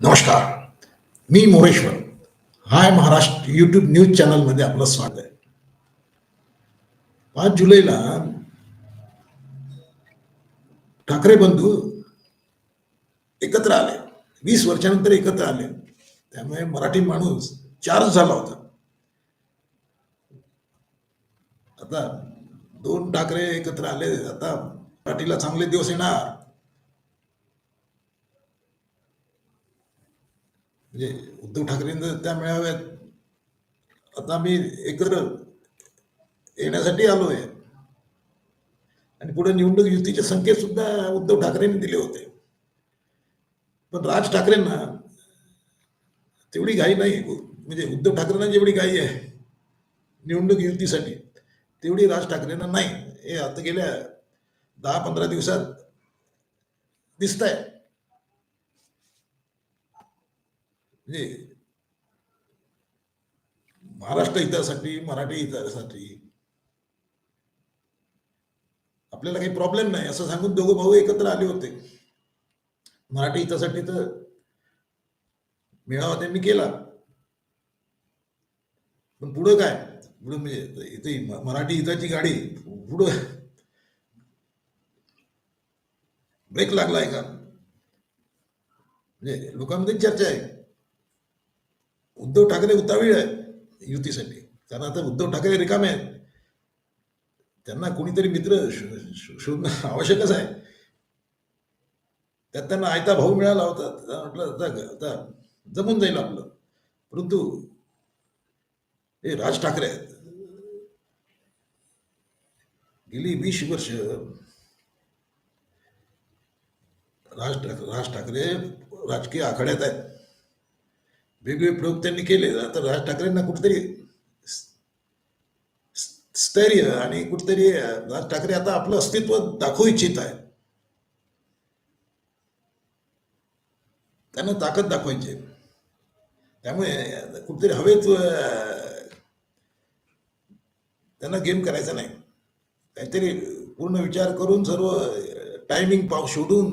नमस्कार. मी Moreshwar. Hi Maharashtra YouTube news चॅनलमध्ये आपलं स्वागत आहे. पाच जुलैला ठाकरे बंधू एकत्र आले. वीस वर्षानंतर एकत्र आले. त्यामुळे मराठी माणूस चार्ज झाला होता. आता दोन ठाकरे एकत्र आले. आता पाटीला चांगले दिवस येणार. म्हणजे उद्धव ठाकरेंना त्या मेळाव्यात आता आम्ही एकत्र येण्यासाठी आलो आहे आणि पुढे निवडणूक युतीचे संकेत सुद्धा उद्धव ठाकरेंनी दिले होते. पण राज ठाकरेंना तेवढी घाई नाही. म्हणजे उद्धव ठाकरेंना जेवढी घाई आहे निवडणूक युतीसाठी तेवढी राज ठाकरेंना नाही. हे आता गेल्या दहा पंधरा दिवसात दिसत आहे म्हणजे महाराष्ट्र हितासाठी मराठी हितासाठी आपल्याला काही प्रॉब्लेम नाही असं सांगून दोघं भाऊ एकत्र आले होते. मराठी हितासाठी तर मेळावा त्यांनी केला. पण पुढं काय? पुढं म्हणजे इथे मराठी हिताची गाडी पुढं ब्रेक लागलाय का म्हणजे लोकांमध्ये चर्चा आहे. उद्धव ठाकरे उतावीळ आहे युतीसाठी. कारण आता उद्धव ठाकरे रिकामे आहेत. त्यांना कोणीतरी मित्र शो- शो- शोधणं आवश्यकच आहे. त्यात त्यांना आयता भाऊ मिळाला होता. म्हटलं आता जमून जाईल आपलं. परंतु हे राज ठाकरे आहेत. गेली वीस वर्ष राज ठाकरे राज ठाकरे राजकीय आखाड्यात आहेत. वेगवेगळे प्रयोग त्यांनी केले तर राज ठाकरेंना कुठेतरी स्थैर्य आणि कुठेतरी राज ठाकरे आता आपलं अस्तित्व दाखवू इच्छित आहे त्यांना ताकद दाखवायची. आहे. त्यामुळे कुठेतरी हवेत त्यांना गेम करायचा नाही. काहीतरी पूर्ण विचार करून सर्व टायमिंग पाव शोधून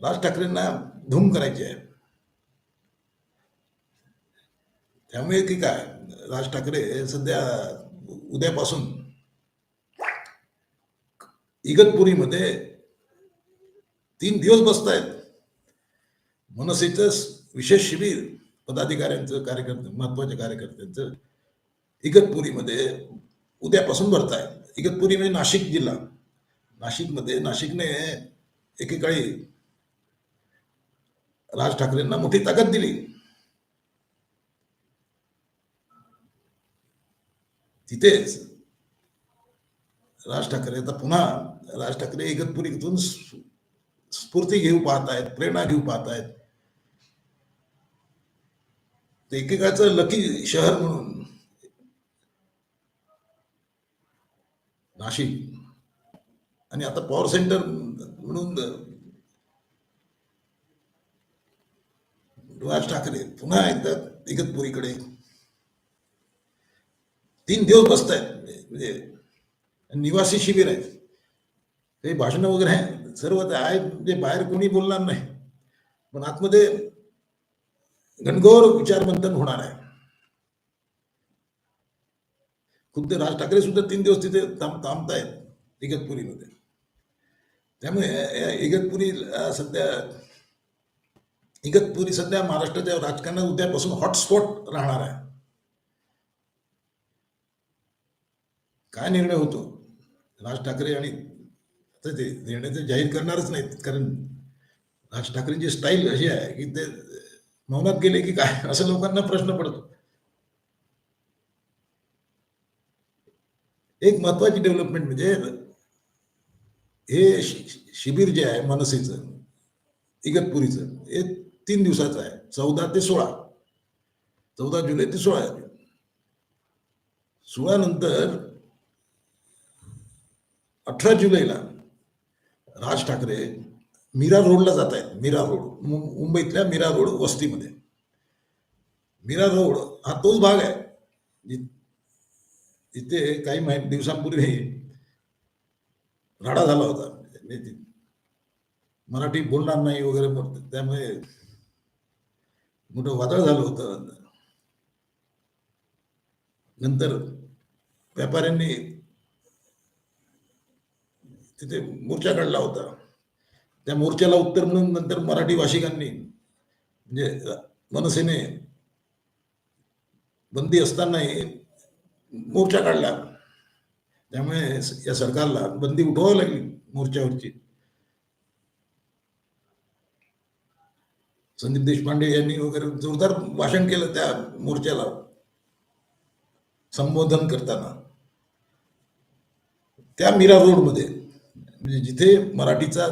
राज ठाकरेंना धूम करायची आहे. त्यामुळे की काय राज ठाकरे सध्या उद्यापासून इगतपुरीमध्ये तीन दिवस बसत आहेत मनसेचं विशेष शिबिर पदाधिकाऱ्यांचं कार्यकर्ते महत्त्वाच्या कार्यकर्त्यांचं इगतपुरीमध्ये उद्यापासून भरत आहे इगतपुरी म्हणजे नाशिक जिल्हा. नाशिकमध्ये नाशिकने एकेकाळी राज ठाकरेंना मोठी ताकद दिली. तिथेच राज ठाकरे आता पुन्हा राज ठाकरे इगतपुरीतून स्फूर्ती घेऊ पाहतायत प्रेरणा घेऊ पाहतायत. ते एकेकाचं लकी शहर म्हणून. नाशिक. आणि आता पॉवर सेंटर म्हणून राज ठाकरे पुन्हा एकदा इगतपुरीकडे तीन दिवस बसत आहेत. म्हणजे, म्हणजे निवासी शिबिर आहे काही भाषणं वगैरे आहे? सर्व आहे. म्हणजे बाहेर कोणी बोलणार नाही. पण आतमध्ये घनघोर विचारमंथन होणार आहे. खुद्द राज ठाकरे सुद्धा तीन दिवस तिथे थांब थांबतायत इगतपुरीमध्ये. त्यामुळे या इगतपुरी सध्या इगतपुरी सध्या महाराष्ट्राच्या राजकारणात उद्यापासून हॉटस्पॉट राहणार आहे. काय निर्णय होतो? राज ठाकरे आणि आता ते निर्णय ते जाहीर करणारच नाहीत कारण राज ठाकरेंची स्टाईल अशी आहे की ते मौनात गेले की काय? असं लोकांना प्रश्न पडतो. एक महत्वाची डेव्हलपमेंट म्हणजे हे शि- शिबिर जे आहे मनसेचं इगतपुरीचं हे तीन दिवसाचं आहे. चौदा ते सोळा. चौदा जुलै ते सोळा सोळा नंतर अठरा जुलैला राज ठाकरे मीरा रोडला जात आहेत मीरा रोड. मुंबईतल्या मीरा रोड वस्तीमध्ये. मीरा रोड हा तोच भाग आहे जि- काही माहिती दिवसांपूर्वी राडा झाला होता म्हणजे मराठी बोलणार नाही वगैरे त्यामुळे मोठं वादळ झालं होतं. नंतर व्यापाऱ्यांनी तिथे मोर्चा काढला होता. त्या मोर्चाला उत्तर म्हणून नंतर मराठी भाषिकांनी म्हणजे मनसेने बंदी असतानाही मोर्चा काढला. त्यामुळे या सरकारला बंदी उठवावी लागली मोर्चावरची. संदीप देशपांडे यांनी वगैरे जोरदार भाषण केलं त्या मोर्चाला. संबोधन करताना. त्या मीरा रोडमध्ये. म्हणजे जिथे मराठीचा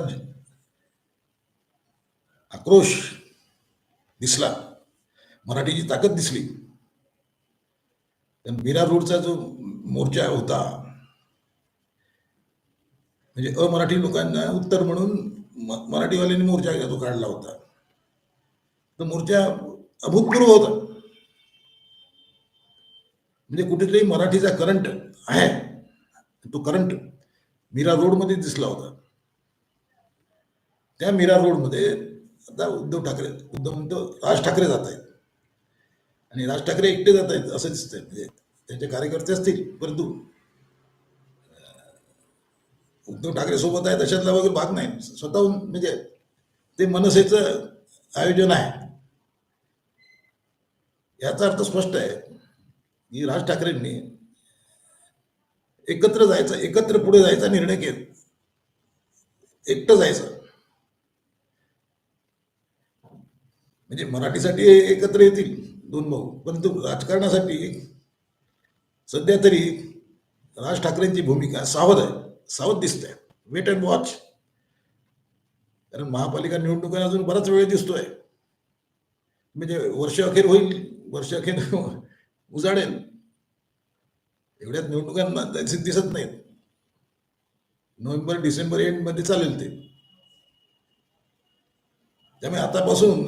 आक्रोश दिसला मराठीची ताकद दिसली तर रोडचा जो मोर्चा होता म्हणजे अमराठी लोकांना उत्तर म्हणून मराठीवाल्यांनी मोर्चा तो काढला होता. तो मोर्चा अभूतपूर्व होता. म्हणजे कुठेतरी मराठीचा करंट आहे तो करंट मीरा रोडमध्ये दिसला होता. त्या मीरा रोडमध्ये आता उद्धव ठाकरे उद्धव म्हणतो राज ठाकरे जात आहेत. आणि राज ठाकरे एकटे जात आहेत असं दिसतंय. म्हणजे त्यांचे कार्यकर्ते असतील परंतु उद्धव ठाकरे सोबत आहेत अशातला वगैरे भाग नाही. स्वतःहून म्हणजे ते मनसेचं आयोजन आहे. याचा अर्थ स्पष्ट आहे की राज ठाकरेंनी एकत्र जायचा एकत्र पुढे जायचा निर्णय केला एकटं जायचं. म्हणजे मराठीसाठी एकत्र येतील दोन भाऊ परंतु राजकारणासाठी सध्या तरी राज ठाकरेंची भूमिका सावध आहे सावध दिसते वेट अँड वॉच कारण महापालिका निवडणुका अजून बराच वेळ दिसतोय. म्हणजे वर्ष अखेर होईल वर्ष अखेर उजाडेल. एवढ्यात निवडणुकांना दिसत नाहीत. नोव्हेंबर डिसेंबर एंडमध्ये चालेल ते. त्यामुळे आतापासून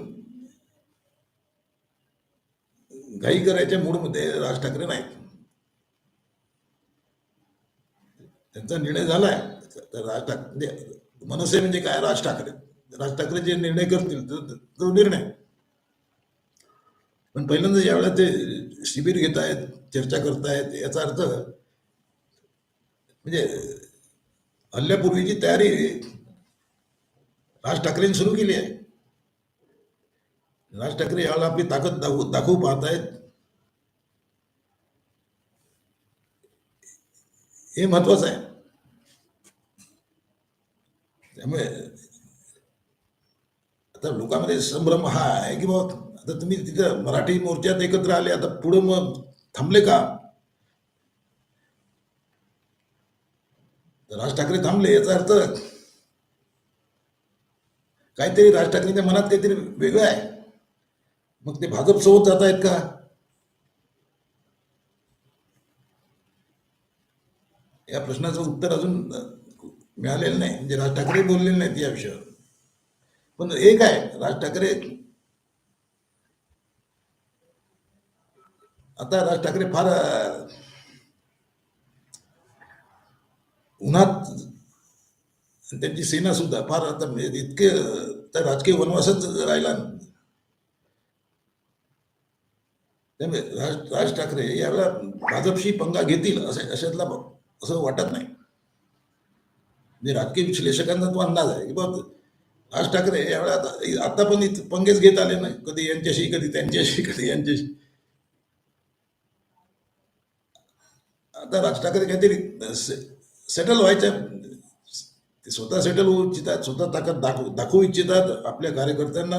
घाई करायच्या मूडमध्ये राज ठाकरे नाहीत. त्यांचा निर्णय झालाय. तर राज ठाकरे म्हणजे मनसे म्हणजे काय? राज ठाकरे. राज ठाकरे जे निर्णय करतील तो तो निर्णय. पण पहिल्यांदा ज्यावेळेला ते शिबिर घेत आहेत चर्चा करतायत याचा अर्थ म्हणजे हल्ल्यापूर्वीची तयारी राज ठाकरेंनी सुरू केली आहे. राज ठाकरे याला आपली ताकद दाखवू दाखवू पाहत आहेत हे महत्वाचं आहे. त्यामुळे आता लोकांमध्ये संभ्रम हा आहे की बाबा आता तुम्ही तिथं मराठी मोर्चात एकत्र आले आता पुढं मग थांबले का? राज ठाकरे थांबले याचा अर्थ काहीतरी राज ठाकरेंच्या मनात काहीतरी वेगळं आहे. मग ते भाजप सोबत जात आहेत का? या प्रश्नाचं उत्तर अजून मिळालेलं नाही. म्हणजे राज ठाकरे बोललेले नाहीत या विषयावर. पण एक आहे राज ठाकरे आता राज ठाकरे फार उन्हात आणि त्यांची सेना सुद्धा फार आता म्हणजे इतके त्या राजकीय वनवासच राहिला. त्यामुळे राज राज ठाकरे याला भाजपशी पंगा घेतील असे अशातला असं वाटत नाही. म्हणजे राजकीय विश्लेषकांचा तो अंदाज आहे की बाबा राज ठाकरे यावेळेला आता आता पण पंगेच घेत आले नाही. कधी यांच्याशी कधी त्यांच्याशी कधी यांच्याशी. आता राज ठाकरे काहीतरी सेटल व्हायचं. ते स्वतः सेटल होऊ इच्छितात स्वतः ताकद दाखवू दाखवू इच्छितात आपल्या कार्यकर्त्यांना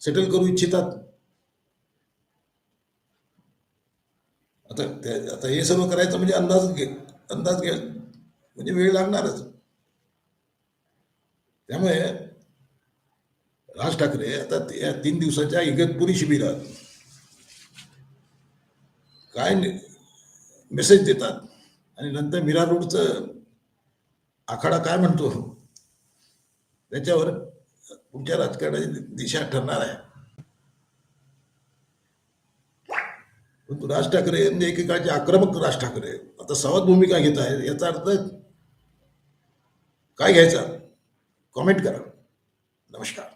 सेटल करू इच्छितात. आता ते- आता हे सर्व करायचं म्हणजे अंदाज घे अंदाज घ्या म्हणजे वेळ लागणारच. त्यामुळे राज ठाकरे आता या तीन दिवसाच्या इगतपुरी शिबिरात काय मेसेज देतात. आणि नंतर मीरा रोडचं आखाडा काय म्हणतो? त्याच्यावर पुढच्या राजकारणाची दिशा ठरणार आहे. परंतु राज ठाकरे यांनी एकेकाळचे आक्रमक राज ठाकरे. आता सावध भूमिका घेत आहेत याचा अर्थ काय घ्यायचा? कॉमेंट करा. नमस्कार.